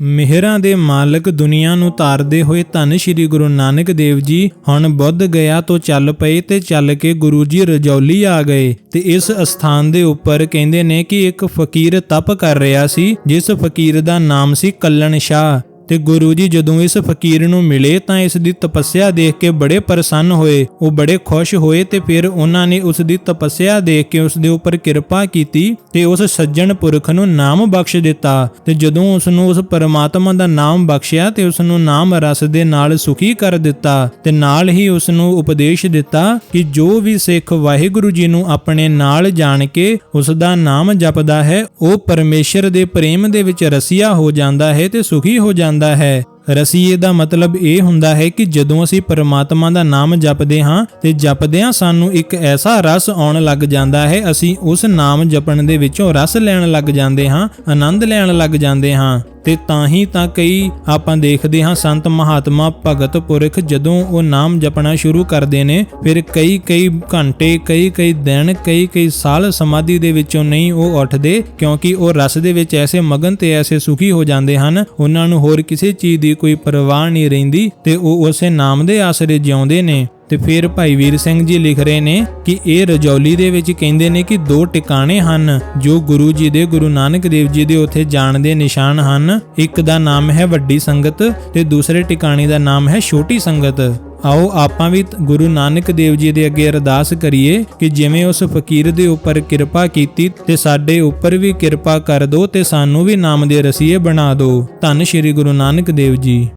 ਮਿਹਰਾਂ ਦੇ ਮਾਲਕ ਦੁਨੀਆ ਨੂੰ ਤਾਰਦੇ ਹੋਏ ਧੰਨ ਸ਼੍ਰੀ ਗੁਰੂ ਨਾਨਕ ਦੇਵ ਜੀ ਹੁਣ ਬੁੱਧ ਗਿਆ ਤੋਂ ਚੱਲ ਪਏ ਤੇ ਚੱਲ ਕੇ ਗੁਰੂ ਜੀ ਰਜੌਲੀ ਆ ਗਏ ਤੇ ਇਸ ਅਸਥਾਨ ਦੇ ਉੱਪਰ ਕਹਿੰਦੇ ਨੇ ਕਿ ਇੱਕ ਫਕੀਰ ਤਪ ਕਰ ਰਿਹਾ ਸੀ, ਜਿਸ ਫਕੀਰ ਦਾ ਨਾਮ ਸੀ ਕੱਲਣ ਸ਼ਾਹ। ਤੇ ਗੁਰੂ ਜੀ ਜਦੋਂ ਇਸ ਫਕੀਰ ਨੂੰ ਮਿਲੇ ਤਾਂ ਇਸ ਦੀ ਤਪੱਸਿਆ ਦੇਖ ਕੇ ਬੜੇ ਪ੍ਰਸੰਨ ਹੋਏ। ਉਹ ਬੜੇ ਖੁਸ਼ ਹੋਏ ਤੇ ਫਿਰ ਉਹਨਾਂ ਨੇ ਉਸ ਦੀ ਤਪੱਸਿਆ ਦੇਖ ਕੇ ਉਸ ਦੇ ਉੱਪਰ ਕਿਰਪਾ ਕੀਤੀ ਤੇ ਉਸ ਸੱਜਣ ਪੁਰਖ ਨੂੰ ਨਾਮ ਬਖਸ਼ ਦਿੱਤਾ ਤੇ ਜਦੋਂ ਉਸ ਨੂੰ ਉਸ ਪਰਮਾਤਮਾ ਦਾ ਨਾਮ ਬਖਸ਼ਿਆ ਤੇ ਉਸ ਨੂੰ ਨਾਮ ਰਸ ਦੇ ਨਾਲ ਸੁਖੀ ਕਰ ਦਿੱਤਾ ਤੇ ਨਾਲ ਹੀ ਉਸ ਨੂੰ ਉਪਦੇਸ਼ ਦਿੱਤਾ ਕਿ ਜੋ ਵੀ ਸਿੱਖ ਵਾਹਿਗੁਰੂ ਜੀ ਨੂੰ ਆਪਣੇ ਨਾਲ ਜਾਣ ਕੇ ਉਸ ਦਾ ਨਾਮ ਜਪਦਾ ਹੈ, ਉਹ ਪਰਮੇਸ਼ਰ ਦੇ ਪ੍ਰੇਮ ਦੇ ਵਿੱਚ ਰਸੀਆ ਹੋ ਜਾਂਦਾ ਹੈ ਤੇ ਸੁਖੀ ਹੋ ਜਾਂਦਾ ਹੈ। ਰਸੀਏ ਦਾ ਮਤਲਬ ਇਹ ਹੁੰਦਾ ਹੈ ਕਿ ਜਦੋਂ ਅਸੀਂ ਪਰਮਾਤਮਾ ਦਾ ਨਾਮ ਜਪਦੇ ਹਾਂ ਤੇ ਜਪਦਿਆਂ ਸਾਨੂੰ ਇੱਕ ਐਸਾ ਰਸ ਆਉਣ ਲੱਗ ਜਾਂਦਾ ਹੈ, ਅਸੀਂ ਉਸ ਨਾਮ ਜਪਣ ਦੇ ਵਿੱਚੋਂ ਰਸ ਲੈਣ ਲੱਗ ਜਾਂਦੇ ਹਾਂ, ਆਨੰਦ ਲੈਣ ਲੱਗ ਜਾਂਦੇ ਹਾਂ। ਤੇ ਤਾਂ ਹੀ ਤਾਂ ਕਈ ਆਪਾਂ ਦੇਖਦੇ ਹਾਂ ਸੰਤ ਮਹਾਤਮਾ ਭਗਤ ਪੁਰਖ ਜਦੋਂ ਉਹ ਨਾਮ ਜਪਣਾ ਸ਼ੁਰੂ ਕਰਦੇ ਨੇ, ਫਿਰ ਕਈ ਕਈ ਘੰਟੇ ਕਈ ਕਈ ਦਿਨ ਕਈ ਕਈ ਸਾਲ ਸਮਾਧੀ ਦੇ ਵਿੱਚੋਂ ਨਹੀਂ ਉਹ ਉੱਠਦੇ, ਕਿਉਂਕਿ ਉਹ ਰਸ ਦੇ ਵਿੱਚ ਐਸੇ ਮਗਨ ਤੇ ਐਸੇ ਸੁਖੀ ਹੋ ਜਾਂਦੇ ਹਨ, ਉਹਨਾਂ ਨੂੰ ਹੋਰ ਕਿਸੇ ਚੀਜ਼ ਦੀ ਕੋਈ ਪਰਵਾਹ ਨਹੀਂ ਰਹਿੰਦੀ ਤੇ ਉਹ ਉਸੇ ਨਾਮ ਦੇ ਆਸਰੇ ਜਿਉਂਦੇ ਨੇ। ਤੇ ਫਿਰ ਭਾਈ ਵੀਰ ਸਿੰਘ ਜੀ ਲਿਖ ਰਹੇ ਨੇ ਕਿ ਇਹ ਰਜੌਲੀ ਦੇ ਵਿੱਚ ਕਹਿੰਦੇ ਨੇ ਕਿ ਦੋ ਟਿਕਾਣੇ ਹਨ, ਜੋ ਗੁਰੂ ਜੀ ਦੇ, ਗੁਰੂ ਨਾਨਕ ਦੇਵ ਜੀ ਦੇ ਉੱਥੇ ਜਾਣ ਦੇ ਨਿਸ਼ਾਨ ਹਨ। ਇੱਕ ਦਾ ਨਾਮ ਹੈ ਵੱਡੀ ਸੰਗਤ ਤੇ ਦੂਸਰੇ ਟਿਕਾਣੇ ਦਾ ਨਾਮ ਹੈ ਛੋਟੀ ਸੰਗਤ। ਆਓ ਆਪਾਂ ਵੀ ਗੁਰੂ ਨਾਨਕ ਦੇਵ ਜੀ ਦੇ ਅੱਗੇ ਅਰਦਾਸ ਕਰੀਏ ਕਿ ਜਿਵੇਂ ਉਸ ਫਕੀਰ ਦੇ ਉੱਪਰ ਕਿਰਪਾ ਕੀਤੀ ਤੇ ਸਾਡੇ ਉੱਪਰ ਵੀ ਕਿਰਪਾ ਕਰ ਦਿਓ ਤੇ ਸਾਨੂੰ ਵੀ ਨਾਮ ਦੇ ਰਸੀਏ ਬਣਾ ਦਿਓ ਧੰਨ ਸ਼੍ਰੀ ਗੁਰੂ ਨਾਨਕ ਦੇਵ ਜੀ।